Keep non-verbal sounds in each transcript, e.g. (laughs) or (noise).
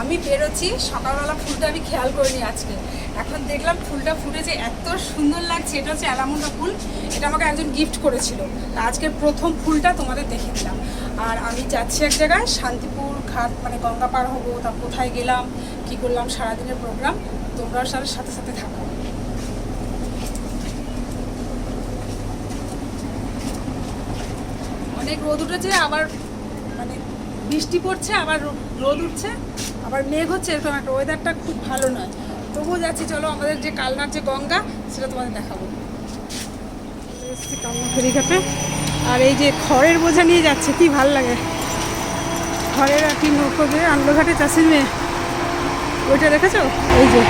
আমি বেরোচ্ছি, সকালবেলা ফুলটা আমি খেয়াল করিনি আজকে। এখন দেখলাম ফুলটা ফুটেছে এত সুন্দর লাগছে, এটা হচ্ছে অ্যালামুন্ডা ফুল। এটা আমাকে একজন গিফট করেছিল। তা আজকে প্রথম ফুলটা তোমাদের দেখে দিলাম আর আমি যাচ্ছি এক জায়গায়, শান্তিপুর ঘাট মানে গঙ্গা পার হব, তা কোথায় গেলাম, কি করলাম, সারাদিনের প্রোগ্রাম তোমরাও সাথে সাথে সাথে থাকো। অনেক রোদ উঠেছে, আবার মানে বৃষ্টি পড়ছে, আবার রোদ উঠছে। আবার মেঘ হচ্ছে, এরকম একটা ওয়েদারটা খুব ভালো নয়। তবুও যাচ্ছি, চলো আমাদের যে কালনার যে গঙ্গা, সেটা তোমাদের দেখাবো। এসছি কালনা ফেরিঘাটে আর এই যে খড়ের বোঝা নিয়ে যাচ্ছে, কি ভালো লাগে। খড়ের আর কি নৌকো দিয়ে আন্ডঘাটে চাষির মেয়ে। ওইটা দেখেছ? এই যে।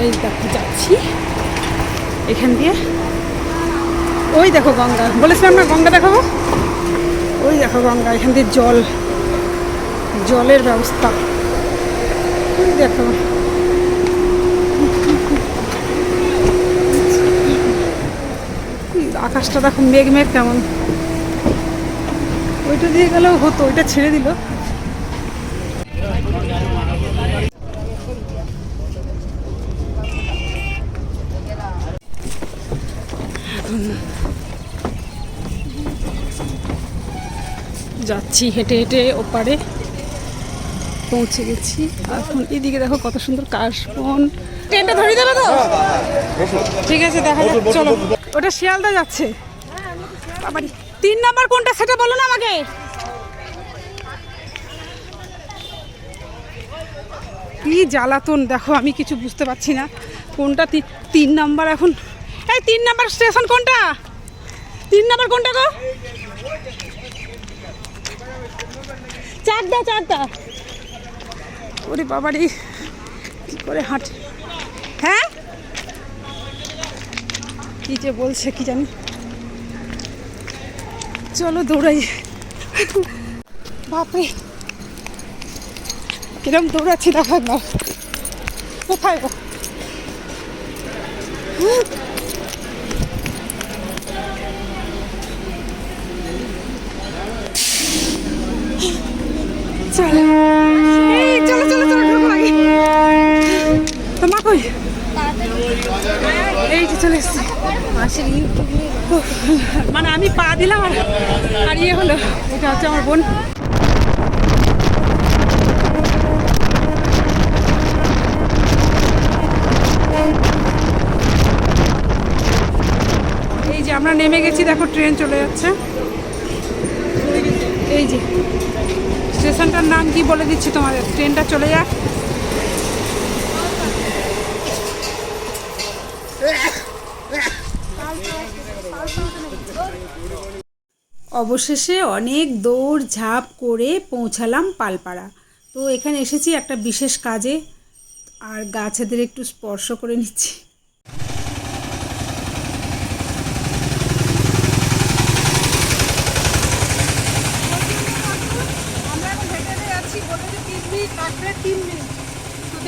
এই দেখো, যাচ্ছি। এখান দিয়ে। ওই দেখো গঙ্গা। বলেছিলাম না, গঙ্গা দেখাবো? ওই দেখো গঙ্গা, এখান দিয়ে জল। জলের ব্যবস্থা। দেখো। আকাশটা দেখো মেঘ মেঘ কেমন। ওইটা দিয়ে গেলেও হতো, ওইটা ছেড়ে দিল। যাচ্ছি হেঁটে হেঁটে ওপারে। পৌঁছে গেছি। এখন এদিকে দেখো কত সুন্দর কাশবন। ট্রেনটা ধরিয়ে দেবে তো? ঠিক আছে দেখা যাক চলো। ওটা শিয়ালদা যাচ্ছে। তিন নাম্বার কোনটা সেটা বলো না আমাকে। কি জ্বালাতন দেখো আমি কিছু বুঝতে পারছি না। কোনটা তিন নাম্বার এখন? এই তিন নাম্বার স্টেশন কোনটা? তিন নাম্বার কোনটা গো? চারটা চারটা ওরে বাবারি, কি করে হাঁট হ্যাঁ? কি যে বলছে কি জানি। চলো দৌড়াই। বাপরে। কিরম দৌড়াচ্ছি দেখা না। কোথায় গো চলো এই চলো চলো চলো ঢুকো আগে তোমা কই এই যে চলে এসছি। উফ, মানে আমি পা দিলাম আর আর ইয়ে হলো। এটা হচ্ছে আমার বোন। এই যে আমরা নেমে গেছি দেখো ট্রেন চলে যাচ্ছে। এই যে। স্টেশনটার নাম কি বলে দিচ্ছি তোমাদের? ট্রেনটা চলে যাক। অবশেষে অনেক দৌড় ঝাঁপ করে পৌঁছালাম পালপাড়া। তো এখানে এসেছি একটা বিশেষ কাজে, আর গাছেদের একটু স্পর্শ করে নিচ্ছি।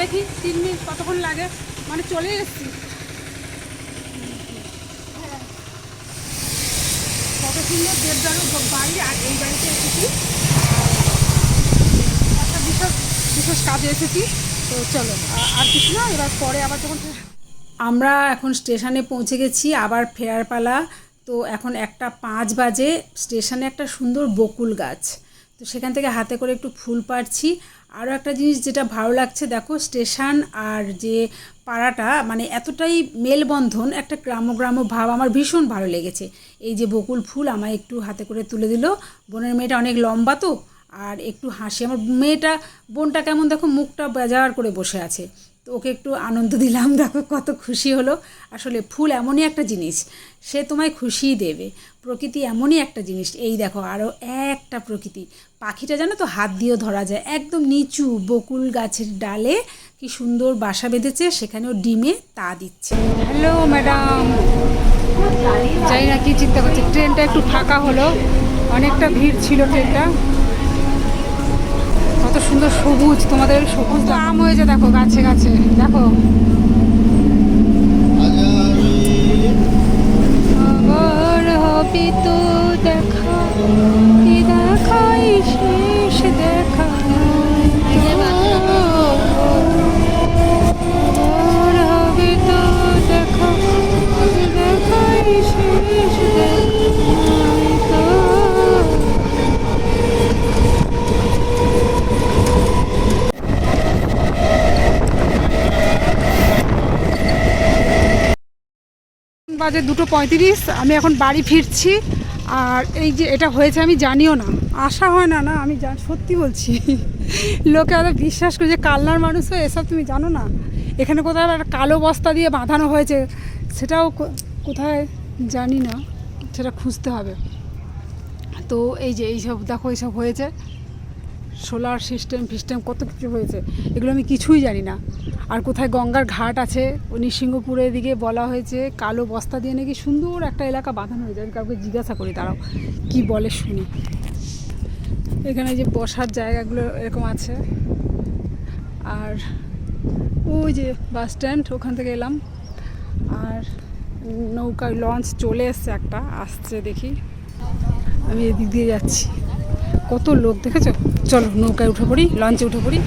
দেখি তিন মিনিট কতক্ষণ লাগে। মানে চলে এসেছি। কত সুন্দর দেবদারু বাড়ি আর এই বাড়িতে এসেছি। একটা বিশেষ বিশেষ কাজে এসেছি। তো চলো আর কিছু না, এবার পরে আবার যখন আমরা এখন স্টেশনে পৌঁছে গেছি, আবার ফেরার পালা। তো এখন একটা পাঁচ বাজে, স্টেশনে একটা সুন্দর বকুল গাছ। তো সেখান থেকে হাতে করে একটু ফুল পাড়ছি। আরও একটা জিনিস যেটা ভালো লাগছে, দেখো, স্টেশন আর যে পাড়াটা মানে এতটাই মেলবন্ধন, একটা গ্রাম্য গ্রাম্য ভাব, আমার ভীষণ ভালো লেগেছে। এই যে বকুল ফুল আমায় একটু হাতে করে তুলে দিল। বোনের মেয়েটা অনেক লম্বা তো, আর একটু হাসি। আমার মেয়েটা, বোনটা কেমন, দেখো, মুখটা বেজার করে বসে আছে। তো ওকে একটু আনন্দ দিলাম। (laughs) দেখো কত খুশি হলো। আসলে ফুল এমনই একটা জিনিস, সে তোমায় খুশিই দেবে। প্রকৃতি এমনই একটা জিনিস। এই দেখো আরও একটা প্রকৃতি। পাখিটা জানো তো হাত দিয়েও ধরা যায়। একদম নিচু বকুল গাছের ডালে কি সুন্দর বাসা বেঁধেছে, সেখানেও ডিমে তা দিচ্ছে। Hello madam. জানি না কি চিন্তা করছে। ট্রেনটা একটু ফাঁকা হলো। অনেকটা ভিড় ছিল ট্রেনটা। সুন্দর সবুজ তোমাদের সবুজ তো আম হয়েছে দেখো গাছে গাছে দেখো। দেখা। বাজে দুটো পঁয়ত্রিশ, আমি এখন বাড়ি ফিরছি। আর এই যে এটা হয়েছে আমি জানিও না। আশা হয় না না, আমি সত্যি বলছি। লোকে হয়তো বিশ্বাস করে যে কালনার মানুষ হয়ে এসব তুমি জানো না। এখানে কোথাও একটা কালো বস্তা দিয়ে বাঁধানো হয়েছে, সেটাও কোথায় জানি না, সেটা খুঁজতে হবে। তো এই যে এইসব, দেখো এইসব হয়েছে। সোলার সিস্টেম ফিস্টেম কত কিছু হয়েছে, এগুলো আমি কিছুই জানি না। আর কোথায় গঙ্গার ঘাট আছে নৃসিংহপুরের দিকে বলা হয়েছে, কালো বস্তা দিয়ে নাকি সুন্দর একটা এলাকা বাঁধানো হয়েছে, আমি কাউকে জিজ্ঞাসা করি তারাও কি বলে শুনি। এখানে যে বসার জায়গাগুলো এরকম আছে, আর ওই যে বাস স্ট্যান্ড, ওখান থেকে এলাম, আর নৌকা লঞ্চ চলে এসছে একটা, আসছে দেখি, আমি এদিক দিয়ে যাচ্ছি। কত লোক দেখেছ? চলো নৌকায় উঠে পড়ি লঞ্চে উঠে পড়ি।